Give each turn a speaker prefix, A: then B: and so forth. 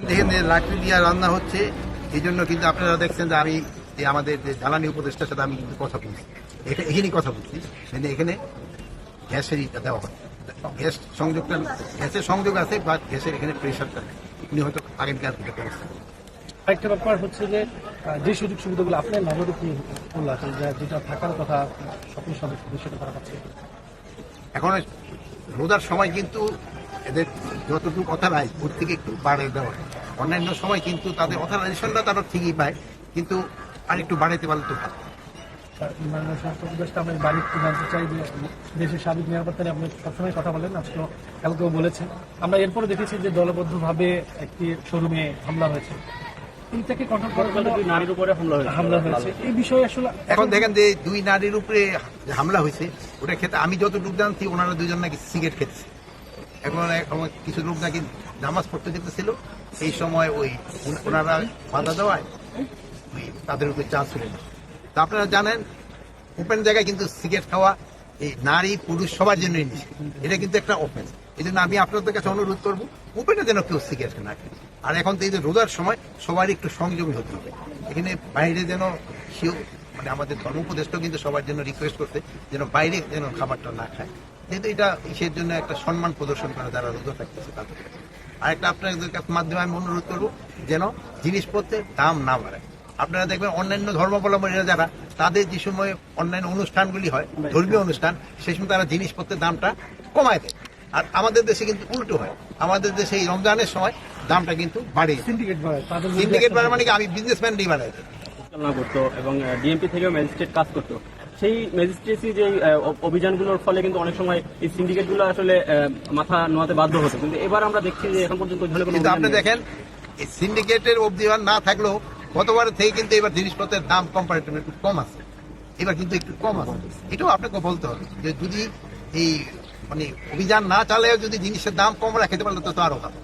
A: দেখেন লাকড়ি দিয়ে রান্না হচ্ছে এই জন্য কিন্তু আপনারা দেখছেন যে আমি আমাদের যে জ্বালানি উপদেষ্টার সাথে আমি কিন্তু কথা বলছি এখা- এখানেই কথা বলছি মানে এখানে গ্যাসের ইটা দেওয়া হয় গ্যাস সংযোগটা গ্যাসের সংযোগ আছে বা গ্যাসের এখানে প্রেশারটা নেই। উনি হয়তো আগামীকাল থেকে ব্যবস্থা করবেন।
B: আরেকটা ব্যাপার হচ্ছে যে যে সুযোগ সুবিধাগুলো আপনার বলল আছে যেটা থাকার কথা সকল সদস্য সেটা তারা পাচ্ছে
A: এখন রোজার সময় কিন্তু এদের যতটুকু অথরাইজ ওর থেকে একটু বাড়িয়ে দেওয়া হয়। অন্যান্য সময় কিন্তু তাদের অথরাইজেশনটা তারা ঠিকই পায় কিন্তু আর একটু বাড়াইতে পারলে তো ভালো।
B: মাননীয় স্বাস্থ্য উপদেষ্টা আমি বাড়ি জানতে চাই যে দেশের সার্বিক নিরাপত্তা নিয়ে আপনি সবসময় কথা বলেন আজকেও কালকেও বলেছেন। আমরা এরপরে দেখেছি যে দলবদ্ধভাবে একটি শোরুমে হামলা হয়েছে। এইটাকে কন্ট্রোল করার জন্য
C: নারীর উপরে হামলা হয়েছে।
B: হামলা হয়েছে। এই বিষয়ে আসলে
A: এখন দেখেন যে দুই নারীর উপরে হামলা হয়েছে ওটা খেতে আমি যতটুকু জানছি ওনারা দুজন নাকি সিগারেট খেতেছে। এখন এখন কিছু লোক নাকি নামাজ পড়তে যেতেছিল এই সময় ওই ওন- ওনারা বাধা দেওয়ায় ওই তাদের উপরে চান্স হলেন তা আপনারা জানেন ওপেন জায়গায় কিন্তু সিগারেট খাওয়া এই নারী পুরুষ সবার জন্যই নিষেধ। এটা কিন্তু একটা ওপেন এই জন্য আমি আপনাদের কাছে অনুরোধ করব ওপেনে যেন কেউ সিগারেট না খায়। আর এখন তো এই যে রোজার সময় সবার একটু সংযমী হতে হবে। এখানে বাইরে যেন কেউ মানে আমাদের ধর্ম উপদেষ্টাও কিন্তু সবার জন্য রিকোয়েস্ট করতে যেন বাইরে যেন খাবারটা না খায়। যেহেতু এটা ইসের জন্য একটা সম্মান প্রদর্শন করে, যারা রোজা থাকতেছে তাদের। আর একটা আপনাদের মাধ্যমে আমি অনুরোধ করব যেন জিনিসপত্রের দাম না বাড়ায়। আপনারা দেখবেন অন্যান্য ধর্মাবলম্বীরা যারা তাদের যে সময় অন্যান্য অনুষ্ঠানগুলি হয় ধর্মীয় অনুষ্ঠান সেই সময় তারা জিনিসপত্রের দামটা কমায় দেয়। আর আমাদের দেশে কিন্তু উল্টো হয়। আমাদের দেশে এই রমজানের সময় দামটা কিন্তু বাড়ে
B: সিন্ডিকেট বাড়ায় তাদের মধ্যে
A: সিন্ডিকেট বাড়ে মানে কি? আমি বিজনেসম্যান দিয়ে বাড়াই।
C: করতো এবং ডিএমপি থেকেও ম্যাজিস্ট্রেট কাজ করতো। সেই ম্যাজিস্ট্রেসি যে অভিযানগুলোর ফলে কিন্তু অনেক সময় এই সিন্ডিকেটগুলো আসলে মাথা নোয়াতে বাধ্য হতো। কিন্তু এবার আমরা দেখছি যে এখন পর্যন্ত
A: কিন্তু আপনি দেখেন এই সিন্ডিকেটের অবধিমান না থাকলেও গতবার থেকে কিন্তু এবার জিনিসপত্রের দাম কম্পারেটিভ একটু কম আছে। এবার কিন্তু একটু কম আছে। এটাও আপনাকে বলতে হবে যে যদি এই মানে অভিযান না চালেও যদি জিনিসের দাম কম রাখতে পারলে তো তো আরও ভালো।